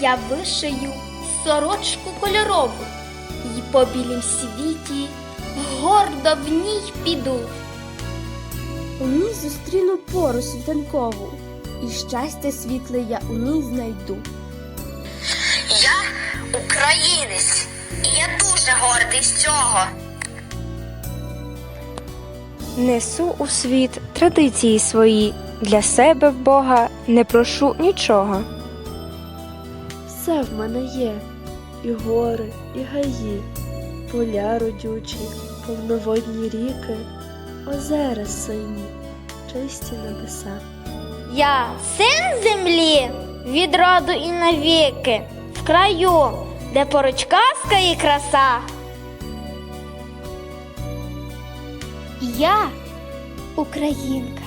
я вишию сорочку кольорову і по білім світі гордо в ній піду. У ній зустріну пору світанкову, і щастя світле я у ній знайду. Я українець, і я дуже гордий з цього. Несу у світ традиції свої, для себе в Бога не прошу нічого. Все в мене є, і гори, і гаї, поля родючі, повноводні ріки, озера сині, чисті небеса. Я син землі від роду і навіки, в краю, де поруч казка і краса. Я українка,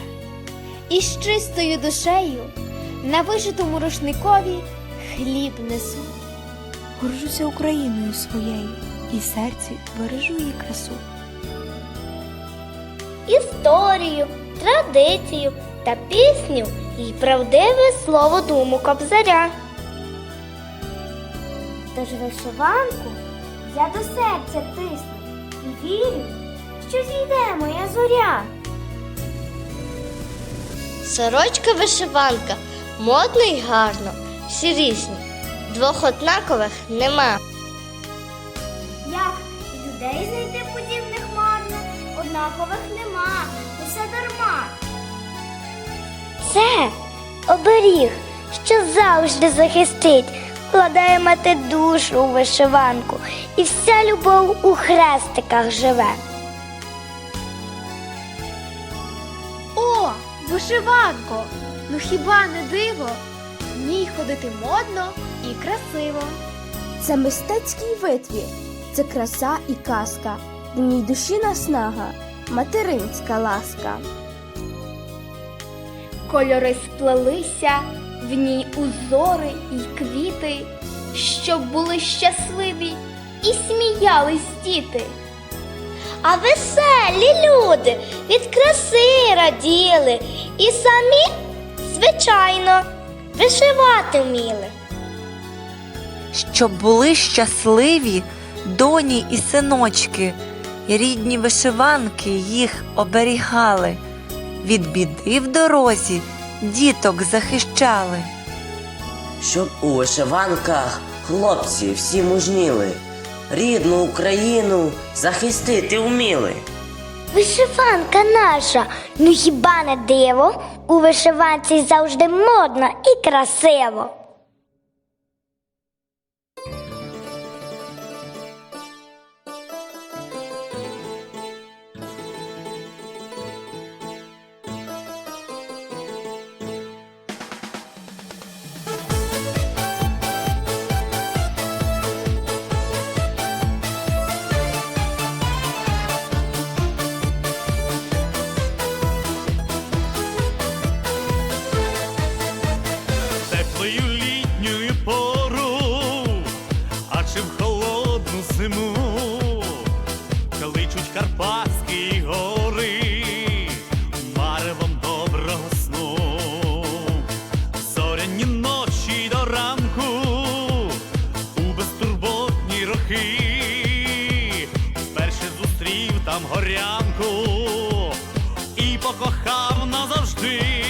і з чистою душею на вишитому рушникові хліб несу. Горжуся Україною своєю і серці бережу її красу. Історію, традицію та пісню і правдиве слово думу кобзаря. Тож вишиванку я до серця тисну і вірю, що зійде моя зоря. Сорочка вишиванка модно й гарно, всі різні, двох однакових нема. Як людей знайти подібних марно, однакових нема, усе дарма. Це оберіг, що завжди захистить, вкладає мати душу у вишиванку, і вся любов у хрестиках живе. О, вишиванко! Ну хіба не диво? В ній ходити модно і красиво. Це мистецький витвір, це краса і казка, в ній душі наснага, материнська ласка. Кольори сплелися, в ній узори й квіти, щоб були щасливі і сміялись діти. А веселі люди від краси раділи і самі, звичайно, вишивати вміли. щоб були щасливі доні і синочки, і рідні вишиванки їх оберігали, від біди в дорозі діток захищали. щоб у вишиванках хлопці всі мужніли, рідну Україну захистити вміли. Вишиванка наша, ну хіба не диво? У вишиванці завжди модно і красиво. Карпатські гори маревом доброго сну, зоряні ночі до ранку у безтурботні роки, вперше зустрів там горянку і покохав назавжди.